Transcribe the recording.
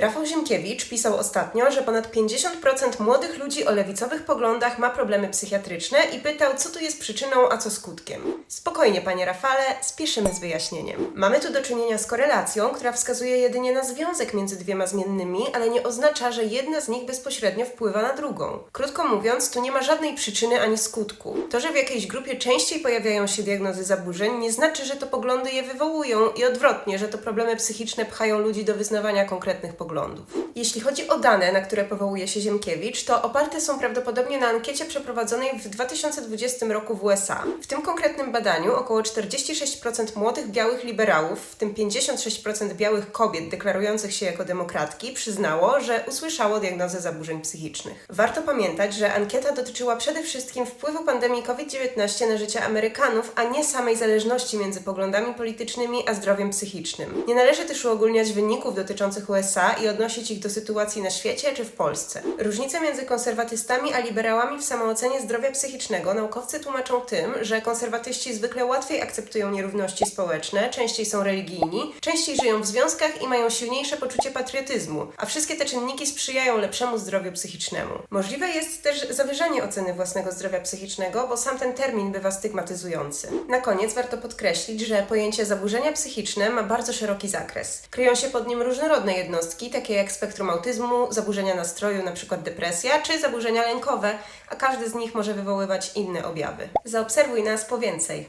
Rafał Ziemkiewicz pisał ostatnio, że ponad 50% młodych ludzi o lewicowych poglądach ma problemy psychiatryczne i pytał, co tu jest przyczyną, a co skutkiem. Spokojnie, panie Rafale, spieszymy z wyjaśnieniem. Mamy tu do czynienia z korelacją, która wskazuje jedynie na związek między dwiema zmiennymi, ale nie oznacza, że jedna z nich bezpośrednio wpływa na drugą. Krótko mówiąc, tu nie ma żadnej przyczyny ani skutku. To, że w jakiejś grupie częściej pojawiają się diagnozy zaburzeń, nie znaczy, że to poglądy je wywołują i odwrotnie, że to problemy psychiczne pchają ludzi do wyznawania konkretnych poglądów. Jeśli chodzi o dane, na które powołuje się Ziemkiewicz, to oparte są prawdopodobnie na ankiecie przeprowadzonej w 2020 roku w USA. W tym konkretnym badaniu około 46% młodych białych liberałów, w tym 56% białych kobiet deklarujących się jako demokratki, przyznało, że usłyszało diagnozę zaburzeń psychicznych. Warto pamiętać, że ankieta dotyczyła przede wszystkim wpływu pandemii COVID-19 na życie Amerykanów, a nie samej zależności między poglądami politycznymi a zdrowiem psychicznym. Nie należy też uogólniać wyników dotyczących USA i odnosić ich do sytuacji na świecie czy w Polsce. Różnice między konserwatystami a liberałami w samoocenie zdrowia psychicznego naukowcy tłumaczą tym, że konserwatyści zwykle łatwiej akceptują nierówności społeczne, częściej są religijni, częściej żyją w związkach i mają silniejsze poczucie patriotyzmu, a wszystkie te czynniki sprzyjają lepszemu zdrowiu psychicznemu. Możliwe jest też zawyżanie oceny własnego zdrowia psychicznego, bo sam ten termin bywa stygmatyzujący. Na koniec warto podkreślić, że pojęcie zaburzenia psychiczne ma bardzo szeroki zakres. Kryją się pod nim różnorodne jednostki, takie jak spektrum autyzmu, zaburzenia nastroju, np. depresja, czy zaburzenia lękowe, a każdy z nich może wywoływać inne objawy. Zaobserwuj nas po więcej.